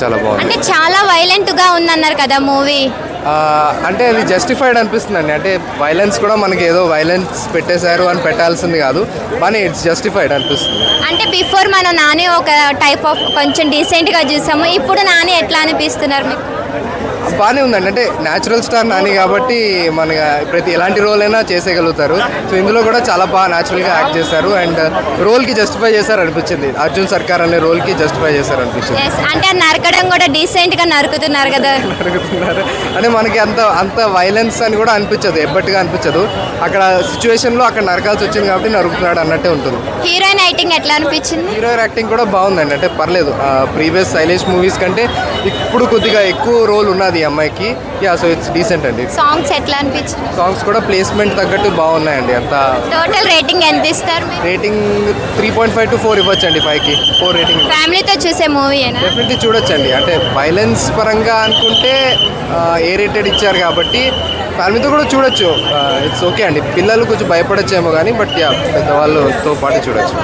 చాలా బాగుంది. అంటే చాలా వైలెంట్గా ఉందన్నారు కదా మూవీ. అంటే అది జస్టిఫైడ్ అనిపిస్తుంది అండి అంటే వైలెన్స్ కూడా మనకి ఏదో వైలెన్స్ పెట్టేశారు అని పెట్టాల్సింది కాదు కానీ ఇట్స్ జస్టిఫైడ్ అనిపిస్తుంది. అంటే బిఫోర్ మనం నాని ఒక టైప్ ఆఫ్ కొంచెం డీసెంట్గా చూసాము ఇప్పుడు నాని ఎట్లా అనిపిస్తున్నారు మీకు? బాగానే ఉందండి. అంటే న్యాచురల్ స్టార్ నాని కాబట్టి మన ప్రతి ఎలాంటి రోల్ అయినా చేసేయగలుగుతారు. సో ఇందులో కూడా చాలా బాగా న్యాచురల్గా యాక్ట్ చేశారు. అండ్ రోల్కి జస్టిఫై చేశారు అనిపించింది. అర్జున్ సర్కార్ అనే రోల్కి జస్టిఫై చేశారు అనిపించింది. అంటే నరకడం కూడా డీసెంట్గా నరుకుతున్నారు కదా. అడుగుతున్నారు అంటే మనకి అంత అంత వైలెన్స్ అని కూడా అనిపించదు. ఎప్పటిగా అనిపించదు. అక్కడ సిచ్యువేషన్లో అక్కడ నరకాల్సి వచ్చింది కాబట్టి నరుకుతున్నాడు అన్నట్టే ఉంటుంది. హీరోయిన్ యాక్టింగ్ ఎట్లా అనిపించింది? హీరో యాక్టింగ్ కూడా బాగుందండి. అంటే పర్లేదు. ప్రీవియస్ శైలేష్ మూవీస్ కంటే ఇప్పుడు కొద్దిగా ఎక్కువ రోల్ ఉన్నది ఈ అమ్మాయికి. యా సో ఇట్స్ డీసెంట్ అండి. సాంగ్స్ ఎట్లా అనిపించింది? సాంగ్స్ కూడా ప్లేస్మెంట్ తగ్గట్టు బాగున్నాయండి. అంత టోటల్ రేటింగ్ ఎంత ఇస్తారు rating three point five to four ఇవ్వచ్చండి ఫైవ్కి ఫోర్ రేటింగ్ ఫ్యామిలీతో చూసే మూవీయేనా డెఫినెట్లీ చూడొచ్చండి. అంటే వైలెన్స్ పరంగా అనుకుంటే ఏ రేటెడ్ ఇచ్చారు కాబట్టి ఫ్యామిలీతో కూడా చూడొచ్చు. ఇట్స్ ఓకే అండి. పిల్లలు కొంచెం భయపడచ్చేమో కానీ బట్ యా పెద్దవాళ్ళతో పాటు చూడొచ్చు.